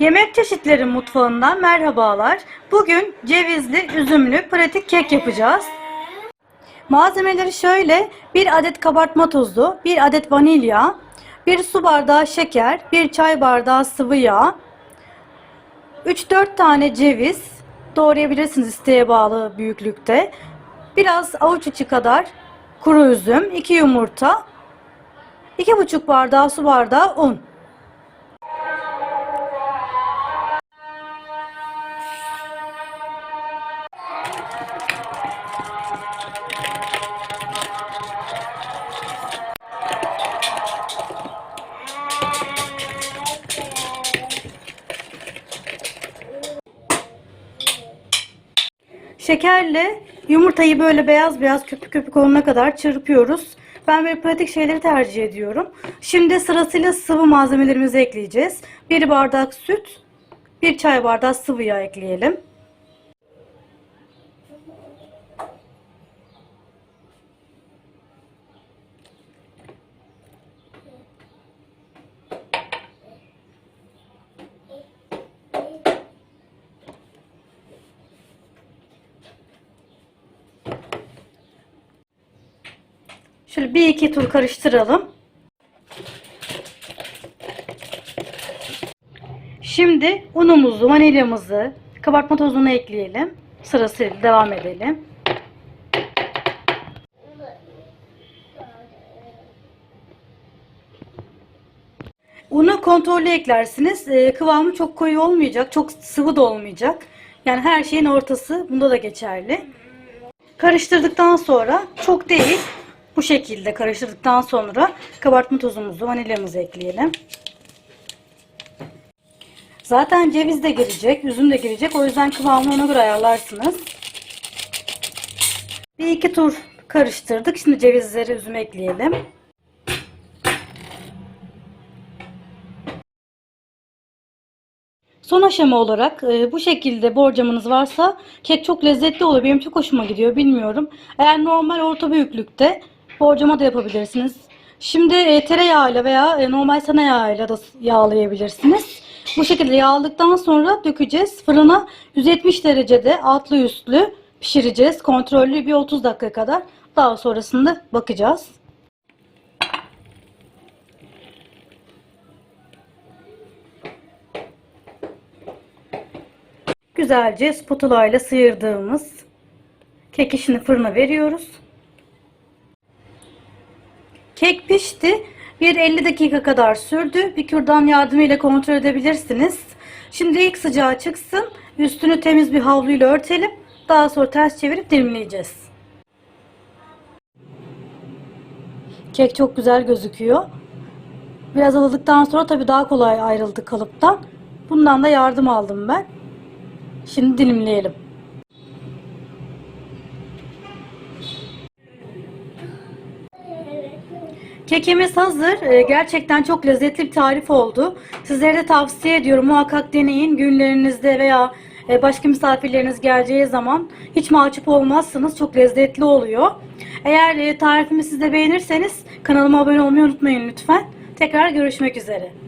Yemek çeşitleri mutfağından merhabalar. Bugün cevizli, üzümlü pratik kek yapacağız. Malzemeleri şöyle. 1 adet kabartma tozu, 1 adet vanilya, 1 su bardağı şeker, 1 çay bardağı sıvı yağ, 3-4 tane ceviz doğrayabilirsiniz isteğe bağlı büyüklükte. Biraz avuç içi kadar kuru üzüm, 2 yumurta, 2,5 bardağı su bardağı un. Şekerle yumurtayı böyle beyaz beyaz köpük köpük olana kadar çırpıyoruz. Ben böyle pratik şeyleri tercih ediyorum. Şimdi sırasıyla sıvı malzemelerimizi ekleyeceğiz. Bir bardak süt, bir çay bardağı sıvı yağ ekleyelim. Şöyle bir iki tur karıştıralım. Şimdi unumuzu, vanilyamızı, kabartma tozunu ekleyelim. Sırasıyla devam edelim. Unu kontrollü eklersiniz. Ee, kıvamı çok koyu olmayacak, çok sıvı da olmayacak. Yani her şeyin ortası bunda da geçerli. Karıştırdıktan sonra çok değil bu şekilde karıştırdıktan sonra kabartma tozumuzu, vanilyamızı ekleyelim. Zaten ceviz de girecek, üzüm de girecek. O yüzden kıvamını ona göre ayarlarsınız. Bir iki tur karıştırdık. Şimdi cevizleri, üzüm ekleyelim. Son aşama olarak e, bu şekilde borcamınız varsa kek çok lezzetli oluyor. Benim çok hoşuma gidiyor bilmiyorum. Eğer normal orta büyüklükte borcama da yapabilirsiniz. Şimdi e, tereyağıyla veya e, normal sana yağıyla da yağlayabilirsiniz. Bu şekilde yağladıktan sonra dökeceğiz. Fırına 170 derecede altlı üstlü pişireceğiz. Kontrollü bir 30 dakika kadar. Daha sonrasında bakacağız. Güzelce spatula ile sıyırdığımız kek işini fırına veriyoruz. Kek pişti. Bir 50 dakika kadar sürdü. Bir kürdan yardımıyla kontrol edebilirsiniz. Şimdi ilk sıcağı çıksın. Üstünü temiz bir havluyla örtelim. Daha sonra ters çevirip dilimleyeceğiz. Kek çok güzel gözüküyor. Biraz ılıdıktan sonra tabii daha kolay ayrıldı kalıptan. Bundan da yardım aldım ben. Şimdi dilimleyelim. Kekimiz hazır. Ee, Gerçekten çok lezzetli bir tarif oldu. Sizlere de tavsiye ediyorum. Muhakkak deneyin. Günlerinizde veya e, başka misafirleriniz geleceği zaman hiç mahcup olmazsınız. Çok lezzetli oluyor. Eğer e, tarifimi siz de beğenirseniz kanalıma abone olmayı unutmayın lütfen. Tekrar görüşmek üzere.